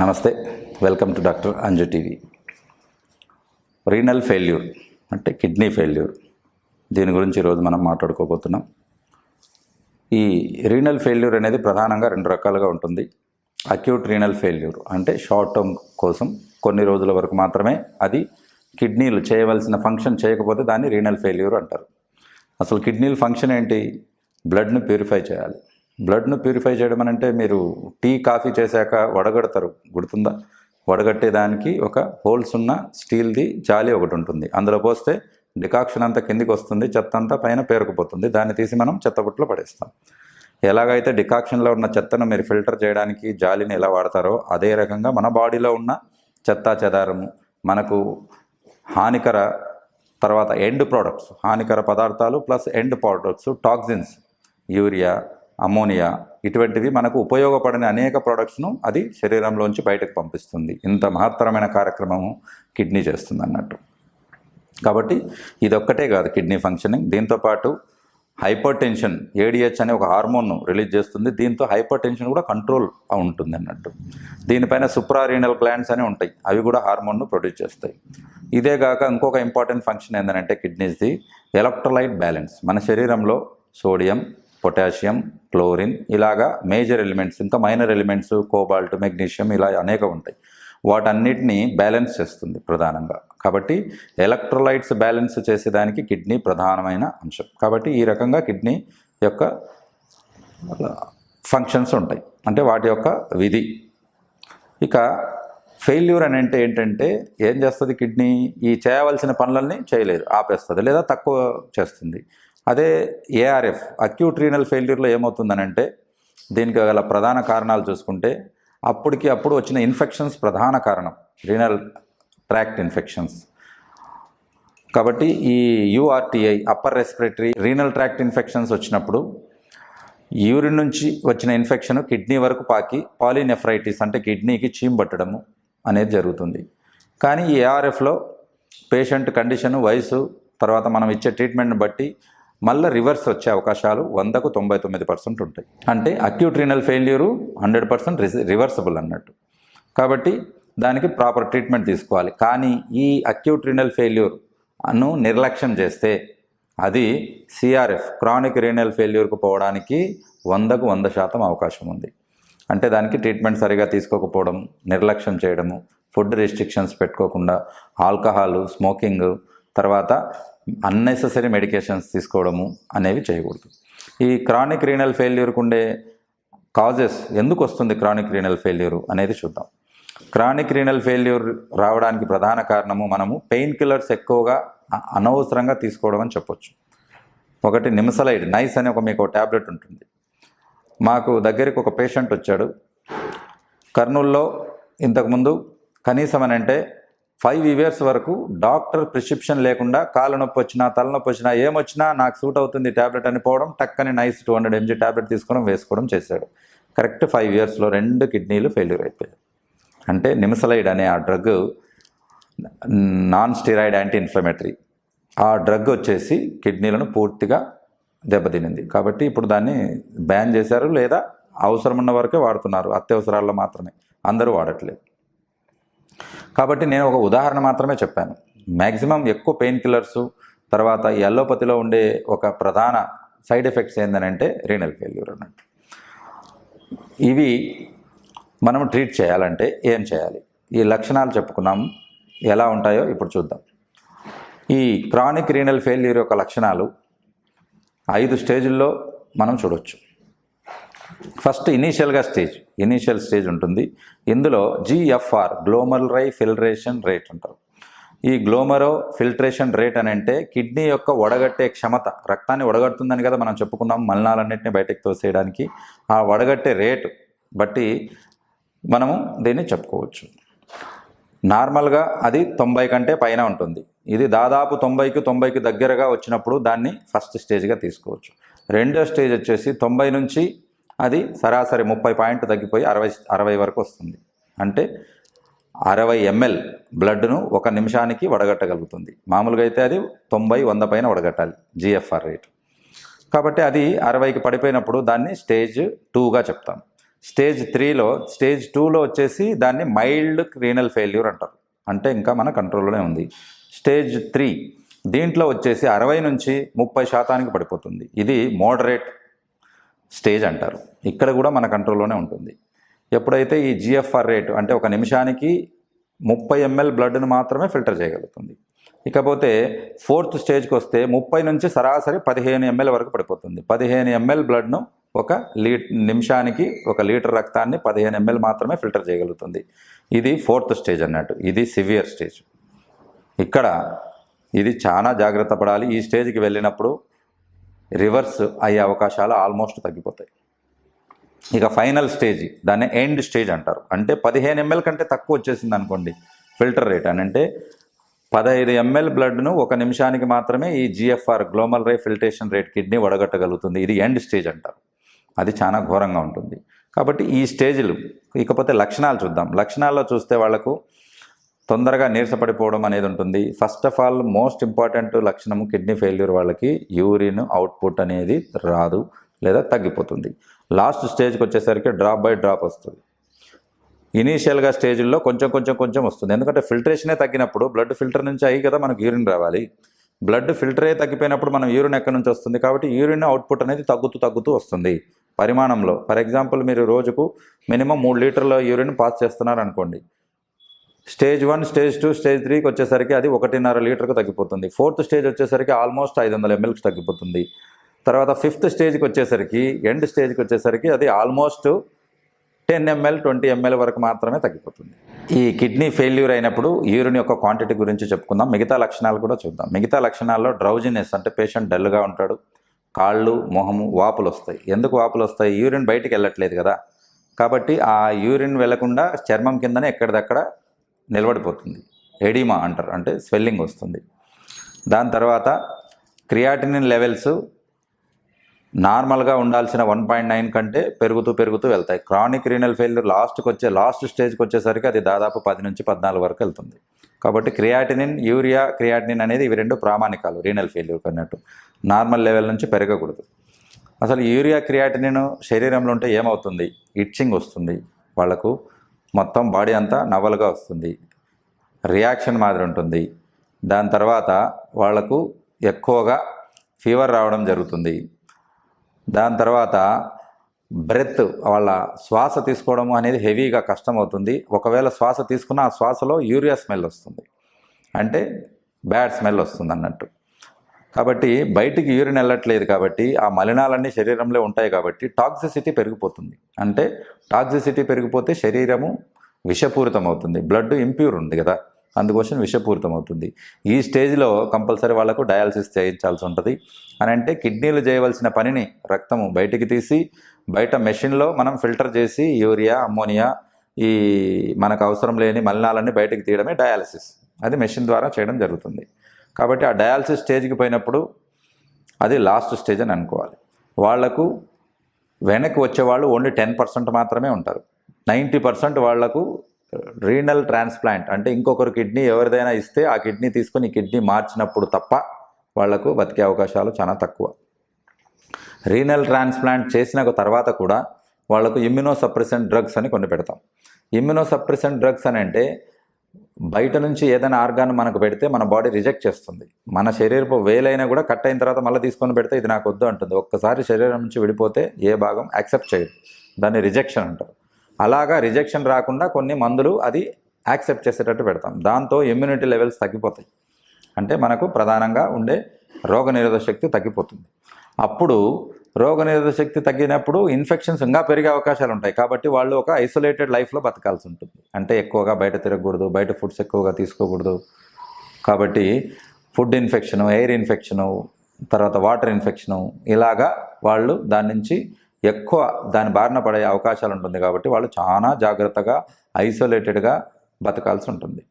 నమస్తే. Welcome to doctor Anju TV renal failure అంటే kidney failure దీని గురించి ఈరోజు మనం మాట్లాడుకోబోతున్నాం. ఈ రీనల్ ఫెయిల్యూర్ అనేది ప్రధానంగా రెండు రకాలుగా ఉంటుంది. అక్యూట్ రీనల్ ఫెయిల్యూర్ అంటే షార్ట్ టర్మ్ కోసం కొన్ని రోజుల వరకు మాత్రమే అది కిడ్నీలు చేయవలసిన ఫంక్షన్ చేయకపోతే దాన్ని రీనల్ ఫెయిల్యూర్ అంటారు. అసలు కిడ్నీల ఫంక్షన్ ఏంటి? బ్లడ్ను ప్యూరిఫై చేయాలి. బ్లడ్ను ప్యూరిఫై చేయడం అని అంటే మీరు టీ కాఫీ చేశాక వడగడతారు. గుర్తుందా? వడగట్టేదానికి ఒక హోల్స్ ఉన్న స్టీల్ది జాలి ఒకటి ఉంటుంది. అందులో పోస్తే డికాక్షన్ అంతా కిందికి వస్తుంది చెత్త అంతా పైన పేరుకుపోతుంది. దాన్ని తీసి మనం చెత్తబుట్టలో పడేస్తాం. ఎలాగైతే డికాక్షన్లో ఉన్న చెత్తను మీరు ఫిల్టర్ చేయడానికి జాలిని ఎలా వాడతారో అదే రకంగా మన బాడీలో ఉన్న చెత్త చెదారము మనకు హానికర తర్వాత ఎండ్ ప్రోడక్ట్స్ హానికర పదార్థాలు plus end products toxins urea ammonia ఇటువంటివి మనకు ఉపయోగపడని అనేక ప్రోడక్ట్స్ను అది శరీరంలోంచి బయటకు పంపిస్తుంది. ఇంత మహత్తరమైన కార్యక్రమము కిడ్నీ చేస్తుంది అన్నట్టు కాబట్టి ఇదొక్కటే కాదు కిడ్నీ ఫంక్షనింగ్ దీంతోపాటు హైపర్ టెన్షన్ ఏడిహెచ్ అనే ఒక హార్మోన్ను రిలీజ్ చేస్తుంది. దీంతో హైపర్ టెన్షన్ కూడా కంట్రోల్ ఉంటుంది అన్నట్టు. దీనిపైన సుప్రారీనల్ గ్లాండ్స్ అని ఉంటాయి. అవి కూడా హార్మోన్ను ప్రొడ్యూస్ చేస్తాయి. ఇదే కాక ఇంకొక ఇంపార్టెంట్ ఫంక్షన్ ఏంటంటే కిడ్నీస్ది ఎలక్ట్రోలైట్ బ్యాలెన్స్ మన శరీరంలో సోడియం పొటాషియం క్లోరిన్ ఇలాగా మేజర్ ఎలిమెంట్స్ ఇంకా మైనర్ ఎలిమెంట్స్ కోబాల్ట్ మెగ్నీషియం ఇలా అనేక ఉంటాయి. వాటన్నిటిని బ్యాలెన్స్ చేస్తుంది ప్రధానంగా. కాబట్టి ఎలక్ట్రోలైట్స్ బ్యాలెన్స్ చేసేదానికి కిడ్నీ ప్రధానమైన అంశం. కాబట్టి ఈ రకంగా కిడ్నీ యొక్క ఫంక్షన్స్ ఉంటాయి. అంటే వాటి యొక్క విధి. ఇక ఫెయిల్యూర్ అని అంటే ఏంటంటే ఏం చేస్తుంది కిడ్నీ? ఈ చేయవలసిన పనులన్నీ చేయలేదు ఆపేస్తుంది లేదా తక్కువ చేస్తుంది. అదే ఏఆర్ఎఫ్ అక్యూట్ రీనల్ ఫెయిల్యూర్లో ఏమవుతుందనంటే దీనికి గల ప్రధాన కారణాలు చూసుకుంటే అప్పటికి అప్పుడు వచ్చిన ఇన్ఫెక్షన్స్ ప్రధాన కారణం రీనల్ ట్రాక్ట్ ఇన్ఫెక్షన్స్ కాబట్టి ఈ UTI upper respiratory renal tract infections వచ్చినప్పుడు యూరిన్ నుంచి వచ్చిన ఇన్ఫెక్షన్ కిడ్నీ వరకు పాకి పాలినెఫ్రైటిస్ అంటే కిడ్నీకి చీమ్ పట్టడము అనేది జరుగుతుంది. కానీ ఈ ఏఆర్ఎఫ్లో పేషెంట్ కండిషన్ వయసు తర్వాత మనం ఇచ్చే ట్రీట్మెంట్ని బట్టి మళ్ళీ రివర్స్ వచ్చే అవకాశాలు వందకు తొంభై తొమ్మిది పర్సెంట్ ఉంటాయి. అంటే acute renal failure hundred percent reversible అన్నట్టు. కాబట్టి దానికి ప్రాపర్ ట్రీట్మెంట్ తీసుకోవాలి. కానీ ఈ అక్యూట్ రీనల్ ఫెయిల్యూర్ అను నిర్లక్ష్యం చేస్తే అది సిఆర్ఎఫ్ క్రానిక్ రీనల్ ఫెయిల్యూర్కు పోవడానికి వందకు వంద శాతం అవకాశం ఉంది. అంటే దానికి ట్రీట్మెంట్ సరిగా తీసుకోకపోవడం నిర్లక్ష్యం చేయడము ఫుడ్ రెస్ట్రిక్షన్స్ పెట్టుకోకుండా ఆల్కహాల్ స్మోకింగ్ తర్వాత అన్నెసెసరీ మెడికేషన్స్ తీసుకోవడము అనేవి చేయకూడదు. ఈ క్రానిక్ రీనల్ ఫెయిల్యూర్కు ఉండే కాజెస్ ఎందుకు వస్తుంది క్రానిక్ రీనల్ ఫెయిల్యూర్ అనేది చూద్దాం. క్రానిక్ రీనల్ ఫెయిల్యూర్ రావడానికి ప్రధాన కారణము మనము పెయిన్ కిల్లర్స్ ఎక్కువగా అనవసరంగా తీసుకోవడం అని చెప్పొచ్చు. ఒకటి నిమిసలైడ్ నైస్ అనే ఒక మీకు ట్యాబ్లెట్ ఉంటుంది. మాకు దగ్గరికి ఒక పేషెంట్ వచ్చాడు. కర్నూల్లో ఇంతకుముందు కనీసం అని అంటే ఫైవ్ ఇయర్స్ వరకు డాక్టర్ ప్రిస్క్రిప్షన్ లేకుండా కాళ్ళ నొప్పి వచ్చినా తలనొప్పి వచ్చినా ఏమొచ్చినా నాకు సూట్ అవుతుంది ట్యాబ్లెట్ అని పోవడం టక్కని Nise two hundred MG tablet తీసుకోవడం వేసుకోవడం చేశాడు. కరెక్ట్ ఫైవ్ ఇయర్స్లో రెండు కిడ్నీలు ఫెయిల్యూర్ అయిపోయాయి. అంటే నిమిసలైడ్ అనే ఆ drug non steroid anti inflammatory ఆ డ్రగ్ వచ్చేసి కిడ్నీలను పూర్తిగా దెబ్బతినింది. కాబట్టి ఇప్పుడు దాన్ని బ్యాన్ చేశారు లేదా అవసరం ఉన్న వరకే వాడుతున్నారు. అత్యవసరాల్లో మాత్రమే. అందరూ వాడట్లేదు. కాబట్టి నేను ఒక ఉదాహరణ మాత్రమే చెప్పాను. మ్యాక్సిమం ఎక్కువ పెయిన్ కిల్లర్స్ తర్వాత ఈ అల్లోపతిలో ఉండే ఒక ప్రధాన సైడ్ ఎఫెక్ట్స్ ఏంటంటే రీనల్ ఫెయిల్యూర్ అన్నట్టు. ఇవి మనం ట్రీట్ చేయాలంటే ఏం చేయాలి? ఈ లక్షణాలు చెప్పుకున్నాం. ఎలా ఉంటాయో ఇప్పుడు చూద్దాం. ఈ క్రానిక్ రీనల్ ఫెయిల్యూర్ యొక్క లక్షణాలు ఐదు స్టేజ్ల్లో మనం చూడొచ్చు. ఫస్ట్ ఇనీషియల్గా స్టేజ్ ఇనీషియల్ స్టేజ్ ఉంటుంది. ఇందులో GFR glomerular filtration rate అంటారు. ఈ గ్లోమరో ఫిల్ట్రేషన్ రేట్ అని అంటే కిడ్నీ యొక్క వడగట్టే క్షమత రక్తాన్ని వడగడుతుందని కదా మనం చెప్పుకున్నాం మలినాలన్నింటినీ బయటకు తోసేయడానికి. ఆ వడగట్టే రేటు బట్టి మనము దీన్ని చెప్పుకోవచ్చు. నార్మల్గా అది తొంభై కంటే పైన ఉంటుంది. ఇది దాదాపు తొంభైకి తొంభైకి దగ్గరగా వచ్చినప్పుడు దాన్ని ఫస్ట్ స్టేజ్గా తీసుకోవచ్చు. రెండో స్టేజ్ వచ్చేసి తొంభై నుంచి అది సరాసరి ముప్పై పాయింట్ తగ్గిపోయి అరవై అరవై వరకు వస్తుంది. అంటే అరవై ఎంఎల్ బ్లడ్ను ఒక నిమిషానికి వడగట్టగలుగుతుంది. మామూలుగా అయితే అది తొంభై వంద పైన వడగట్టాలి జిఎఫ్ఆర్ రేట్. కాబట్టి అది అరవైకి పడిపోయినప్పుడు దాన్ని స్టేజ్ టూగా చెప్తాం. స్టేజ్ త్రీలో స్టేజ్ టూలో వచ్చేసి దాన్ని మైల్డ్ రీనల్ ఫెయిల్యూర్ అంటారు. అంటే ఇంకా మన కంట్రోల్లోనే ఉంది. స్టేజ్ త్రీ దీంట్లో వచ్చేసి అరవై నుంచి ముప్పై శాతానికి పడిపోతుంది. ఇది మోడరేట్ స్టేజ్ అంటారు. ఇక్కడ కూడా మన కంట్రోల్లోనే ఉంటుంది. ఎప్పుడైతే ఈ జిఎఫ్ఆర్ రేటు అంటే ఒక నిమిషానికి ముప్పై ఎంఎల్ బ్లడ్ను మాత్రమే ఫిల్టర్ చేయగలుగుతుంది. ఇకపోతే ఫోర్త్ స్టేజ్కి వస్తే ముప్పై నుంచి సరాసరి పదిహేను ఎంఎల్ వరకు పడిపోతుంది. పదిహేను ఎంఎల్ బ్లడ్ను ఒక లీ నిమిషానికి ఒక లీటర్ రక్తాన్ని పదిహేను ఎంఎల్ మాత్రమే ఫిల్టర్ చేయగలుగుతుంది. ఇది ఫోర్త్ స్టేజ్ అన్నట్టు. ఇది సివియర్ స్టేజ్. ఇక్కడ ఇది చాలా జాగ్రత్త పడాలి. ఈ స్టేజ్కి వెళ్ళినప్పుడు రివర్స్ అయ్యే అవకాశాలు ఆల్మోస్ట్ తగ్గిపోతాయి. ఇక ఫైనల్ స్టేజ్ దాన్ని ఎండ్ స్టేజ్ అంటారు. అంటే పదిహేను ఎంఎల్ కంటే తక్కువ వచ్చేసింది అనుకోండి ఫిల్టర్ రేట్ అని. అంటే పదహైదు ఎంఎల్ బ్లడ్ను ఒక నిమిషానికి మాత్రమే ఈ GFR glomerular filtration rate kidney వడగట్టగలుగుతుంది. ఇది ఎండ్ స్టేజ్ అంటారు. అది చాలా ఘోరంగా ఉంటుంది. కాబట్టి ఈ స్టేజ్లు ఇకపోతే లక్షణాలు చూద్దాం. లక్షణాల్లో చూస్తే వాళ్ళకు తొందరగా నీరసపడిపోవడం అనేది ఉంటుంది. First of all most important లక్షణము కిడ్నీ ఫెయిల్యూర్ వాళ్ళకి యూరిన్ అవుట్పుట్ అనేది రాదు లేదా తగ్గిపోతుంది. లాస్ట్ స్టేజ్కి వచ్చేసరికి డ్రాప్ బై డ్రాప్ వస్తుంది. ఇనీషియల్గా స్టేజ్లో కొంచెం కొంచెం కొంచెం వస్తుంది. ఎందుకంటే ఫిల్టరేషనే తగ్గినప్పుడు బ్లడ్ ఫిల్టర్ నుంచి అయ్యి కదా మనకు యూరిన్ రావాలి. బ్లడ్ ఫిల్టరే తగ్గిపోయినప్పుడు మనం యూరిన్ ఎక్కడి నుంచి వస్తుంది? కాబట్టి యూరిన్ అవుట్పుట్ అనేది తగ్గుతూ తగ్గుతూ వస్తుంది పరిమాణంలో. ఫర్ ఎగ్జాంపుల్ మీరు రోజుకు మినిమం మూడు లీటర్ల యూరిన్ పాస్ చేస్తున్నారు అనుకోండి stage one stage two stage త్రీకి వచ్చేసరికి అది ఒకటిన్నర లీటర్కి తగ్గిపోతుంది. ఫోర్త్ స్టేజ్ వచ్చేసరికి ఆల్మోస్ట్ ఐదు వందల ఎంఎల్కి తగ్గిపోతుంది. తర్వాత ఫిఫ్త్ స్టేజ్కి వచ్చేసరికి ఎండ్ స్టేజ్కి వచ్చేసరికి అది almost ten ML twenty ML వరకు మాత్రమే తగ్గిపోతుంది. ఈ కిడ్నీ ఫెయిల్యూర్ అయినప్పుడు యూరిన్ యొక్క క్వాంటిటీ గురించి చెప్పుకుందాం. మిగతా లక్షణాలు కూడా చూద్దాం. మిగతా లక్షణాల్లో డ్రౌజినెస్ అంటే పేషెంట్ డల్గా ఉంటాడు. కాళ్ళు మొహము వాపులు వస్తాయి. ఎందుకు వాపులు వస్తాయి? యూరిన్ బయటికి వెళ్ళట్లేదు కదా. కాబట్టి ఆ యూరిన్ వెళ్ళకుండా చర్మం కిందనే ఎక్కడిదక్కడ నిలబడిపోతుంది. ఎడిమా అంటారు. అంటే స్వెల్లింగ్ వస్తుంది. దాని తర్వాత క్రియాటినిన్ లెవెల్స్ నార్మల్గా ఉండాల్సిన వన్ పాయింట్ నైన్ కంటే పెరుగుతూ పెరుగుతూ వెళ్తాయి. క్రానిక్ రీనల్ ఫెయిల్యూర్ లాస్ట్కి వచ్చే లాస్ట్ స్టేజ్కి వచ్చేసరికి అది దాదాపు పది నుంచి పద్నాలుగు వరకు వెళ్తుంది. కాబట్టి క్రియాటినిన్ యూరియా క్రియాటినిన్ అనేది ఇవి రెండు ప్రామాణికాలు రీనల్ ఫెయిల్యూర్ అన్నట్టు నార్మల్ లెవెల్ నుంచి పెరగకూడదు. అసలు యూరియా క్రియాటినిన్ శరీరంలో ఉంటే ఏమవుతుంది? ఇచ్చింగ్ వస్తుంది. వాళ్ళకు మొత్తం బాడీ అంతా నవలుగా వస్తుంది. రియాక్షన్ మాదిరి ఉంటుంది. దాని తర్వాత వాళ్ళకు ఎక్కువగా ఫీవర్ రావడం జరుగుతుంది. దాని తర్వాత బ్రెత్ వాళ్ళ శ్వాస తీసుకోవడం అనేది హెవీగా కష్టం అవుతుంది ఒకవేళ శ్వాస తీసుకున్న ఆ శ్వాసలో యూరియా స్మెల్ వస్తుంది. అంటే బ్యాడ్ స్మెల్ వస్తుంది అన్నట్టు. కాబట్టి బయటికి యూరిన్ వెళ్ళట్లేదు కాబట్టి ఆ మలినాలన్నీ శరీరంలో ఉంటాయి కాబట్టి టాక్సిసిటీ పెరిగిపోతుంది. అంటే టాక్సిసిటీ పెరిగిపోతే శరీరము విషపూరితం అవుతుంది బ్లడ్ ఇంప్యూర్ ఉంది కదా. అందుకోసం విషపూరితం అవుతుంది ఈ స్టేజ్లో కంపల్సరీ వాళ్ళకు డయాలసిస్ చేయించాల్సి ఉంటుంది. అని అంటే కిడ్నీలు చేయవలసిన పనిని రక్తము బయటికి తీసి బయట మెషిన్లో మనం ఫిల్టర్ చేసి యూరియా అమ్మోనియా ఈ మనకు అవసరం లేని మలినాలన్నీ బయటకు తీయడమే డయాలసిస్. అది మెషిన్ ద్వారా చేయడం జరుగుతుంది. కాబట్టి ఆ డయాలసిస్ స్టేజ్కి పోయినప్పుడు అది లాస్ట్ స్టేజ్ అని అనుకోవాలి. వాళ్ళకు వెనక్కి వచ్చేవాళ్ళు ఓన్లీ టెన్ పర్సెంట్ మాత్రమే ఉంటారు. నైంటీ పర్సెంట్ వాళ్ళకు రీనల్ ట్రాన్స్ప్లాంట్ అంటే ఇంకొకరు కిడ్నీ ఎవరిదైనా ఇస్తే ఆ కిడ్నీ తీసుకొని కిడ్నీ మార్చినప్పుడు తప్ప వాళ్ళకు బతికే అవకాశాలు చాలా తక్కువ. రీనల్ ట్రాన్స్ప్లాంట్ చేసిన తర్వాత కూడా వాళ్ళకు ఇమ్యునోసప్రెసెంట్ డ్రగ్స్ అని కొన్ని పెడతాం. ఇమ్యునోసప్రెసెంట్ డ్రగ్స్ అని అంటే బయట నుంచి ఏదైనా ఆర్గాన్ మనకు పెడితే మన బాడీ రిజెక్ట్ చేస్తుంది. మన శరీరపు వేలైనా కూడా కట్ అయిన తర్వాత మళ్ళీ తీసుకొని పెడితే ఇది నాకు వద్దు అంటుంది. ఒక్కసారి శరీరం నుంచి విడిపోతే ఏ భాగం యాక్సెప్ట్ చేయదు. దాన్ని రిజెక్షన్ అంటారు. అలాగా రిజెక్షన్ రాకుండా కొన్ని మందులు అది యాక్సెప్ట్ చేసేటట్టు పెడతాం. దాంతో ఇమ్యూనిటీ లెవెల్స్ తగ్గిపోతాయి. అంటే మనకు ప్రధానంగా ఉండే రోగనిరోధక శక్తి తగ్గిపోతుంది. అప్పుడు రోగనిరోధక శక్తి తగ్గినప్పుడు ఇన్ఫెక్షన్స్ ఇంకా పెరిగే అవకాశాలు ఉంటాయి. కాబట్టి వాళ్ళు ఒక ఐసోలేటెడ్ లైఫ్లో బతకాల్సి ఉంటుంది. అంటే ఎక్కువగా బయట తిరగకూడదు బయట ఫుడ్స్ ఎక్కువగా తీసుకోకూడదు. కాబట్టి ఫుడ్ ఇన్ఫెక్షను ఎయిర్ ఇన్ఫెక్షను తర్వాత వాటర్ ఇన్ఫెక్షను ఇలాగా వాళ్ళు దాని నుంచి ఎక్కువ దాని బారిన పడే అవకాశాలు ఉంటుంది. కాబట్టి వాళ్ళు చాలా జాగ్రత్తగా ఐసోలేటెడ్గా బతకాల్సి ఉంటుంది.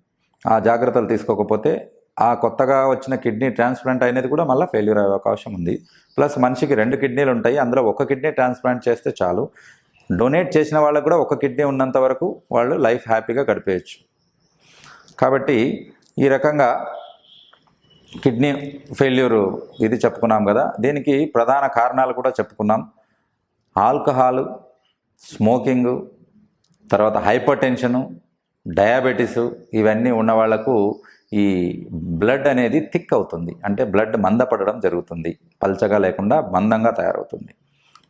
ఆ జాగ్రత్తలు తీసుకోకపోతే ఆ కొత్తగా వచ్చిన కిడ్నీ ట్రాన్స్ప్లాంట్ అనేది కూడా మళ్ళీ ఫెయిల్యూర్ అయ్యే అవకాశం ఉంది. ప్లస్ మనిషికి రెండు కిడ్నీలు ఉంటాయి. అందులో ఒక కిడ్నీ ట్రాన్స్ప్లాంట్ చేస్తే చాలు. డొనేట్ చేసిన వాళ్ళకు కూడా ఒక కిడ్నీ ఉన్నంత వరకు వాళ్ళు లైఫ్ హ్యాపీగా గడిపేయచ్చు. కాబట్టి ఈ రకంగా కిడ్నీ ఫెయిల్యూర్ ఇది చెప్పుకున్నాం కదా. దీనికి ప్రధాన కారణాలు కూడా చెప్పుకున్నాం. ఆల్కహాలు స్మోకింగు తర్వాత హైపర్ టెన్షను డయాబెటీసు ఇవన్నీ ఉన్న వాళ్ళకు ఈ బ్లడ్ అనేది థిక్ అవుతుంది. అంటే బ్లడ్ మందపడడం జరుగుతుంది. పల్చగా లేకుండా మందంగా తయారవుతుంది.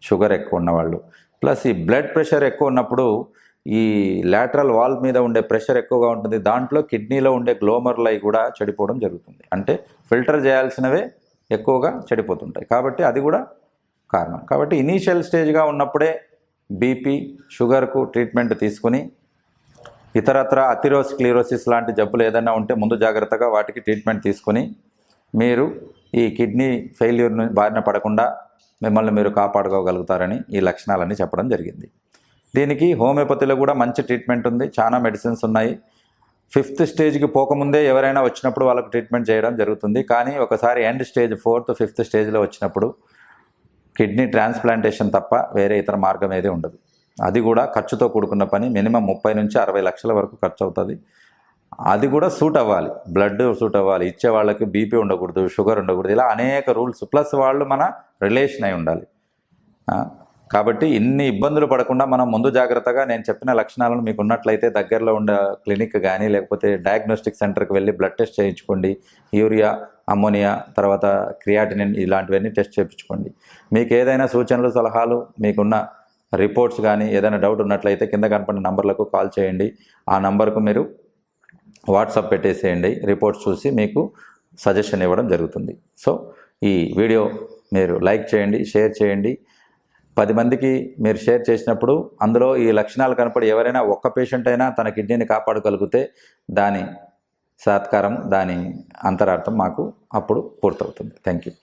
షుగర్ ఎక్కువ ఉన్నవాళ్ళు. ప్లస్ ఈ బ్లడ్ ప్రెషర్ ఎక్కువ ఉన్నప్పుడు ఈ లాటరల్ వాల్ మీద ఉండే ప్రెషర్ ఎక్కువగా ఉంటుంది. దాంట్లో కిడ్నీలో ఉండే గ్లోమర్లు అవి కూడా చెడిపోవడం జరుగుతుంది. అంటే ఫిల్టర్ చేయాల్సినవే ఎక్కువగా చెడిపోతుంటాయి. కాబట్టి అది కూడా కారణం. కాబట్టి ఇనీషియల్ స్టేజ్గా ఉన్నప్పుడే బీపీ షుగర్కు ట్రీట్మెంట్ తీసుకుని ఇతరత్ర అథిరోస్క్లీరోసిస్ లాంటి జబ్బులు ఏదైనా ఉంటే ముందు జాగ్రత్తగా వాటికి ట్రీట్మెంట్ తీసుకుని మీరు ఈ కిడ్నీ ఫెయిల్యూర్ బారిన పడకుండా మిమ్మల్ని మీరు కాపాడుకోగలుగుతారని ఈ లక్షణాలన్నీ చెప్పడం జరిగింది. దీనికి హోమియోపతిలో కూడా మంచి ట్రీట్మెంట్ ఉంది. చాలా మెడిసిన్స్ ఉన్నాయి. ఫిఫ్త్ స్టేజ్కి పోకముందే ఎవరైనా వచ్చినప్పుడు వాళ్ళకు ట్రీట్మెంట్ చేయడం జరుగుతుంది. కానీ ఒకసారి ఎండ్ స్టేజ్ ఫోర్త్ ఫిఫ్త్ స్టేజ్లో వచ్చినప్పుడు కిడ్నీ ట్రాన్స్ప్లాంటేషన్ తప్ప వేరే ఇతర మార్గం ఏది ఉండదు. అది కూడా ఖర్చుతో కూడుకున్న పని. మినిమం ముప్పై నుంచి అరవై లక్షల వరకు ఖర్చు అవుతుంది అది కూడా సూట్ అవ్వాలి. బ్లడ్ సూట్ అవ్వాలి. ఇచ్చే వాళ్ళకి బీపీ ఉండకూడదు షుగర్ ఉండకూడదు ఇలా అనేక రూల్స్. ప్లస్ వాళ్ళు మన రిలేషన్ అయి ఉండాలి. కాబట్టి ఇన్ని ఇబ్బందులు పడకుండా మనం ముందు జాగ్రత్తగా నేను చెప్పిన లక్షణాలను మీకు ఉన్నట్లయితే దగ్గరలో ఉండే క్లినిక్ కానీ లేకపోతే డయాగ్నోస్టిక్ సెంటర్కి వెళ్ళి బ్లడ్ టెస్ట్ చేయించుకోండి. యూరియా అమ్మోనియా తర్వాత క్రియాటినిన్ ఇలాంటివన్నీ టెస్ట్ చేయించుకోండి. మీకు ఏదైనా సూచనలు సలహాలు మీకున్న రిపోర్ట్స్ కానీ ఏదైనా డౌట్ ఉన్నట్లయితే కింద కనపడిన నంబర్లకు కాల్ చేయండి. ఆ నంబర్కు మీరు వాట్సాప్ పెట్టేసేయండి. రిపోర్ట్స్ చూసి మీకు సజెషన్ ఇవ్వడం జరుగుతుంది. సో ఈ వీడియో మీరు లైక్ చేయండి షేర్ చేయండి. పది మందికి మీరు షేర్ చేసినప్పుడు అందులో ఈ లక్షణాలు కనపడి ఎవరైనా ఒక్క పేషెంట్ అయినా తన కిడ్నీని కాపాడగలిగితే దాని సత్కారం దాని అంతరార్థం మాకు అప్పుడు పూర్తవుతుంది. Thank you.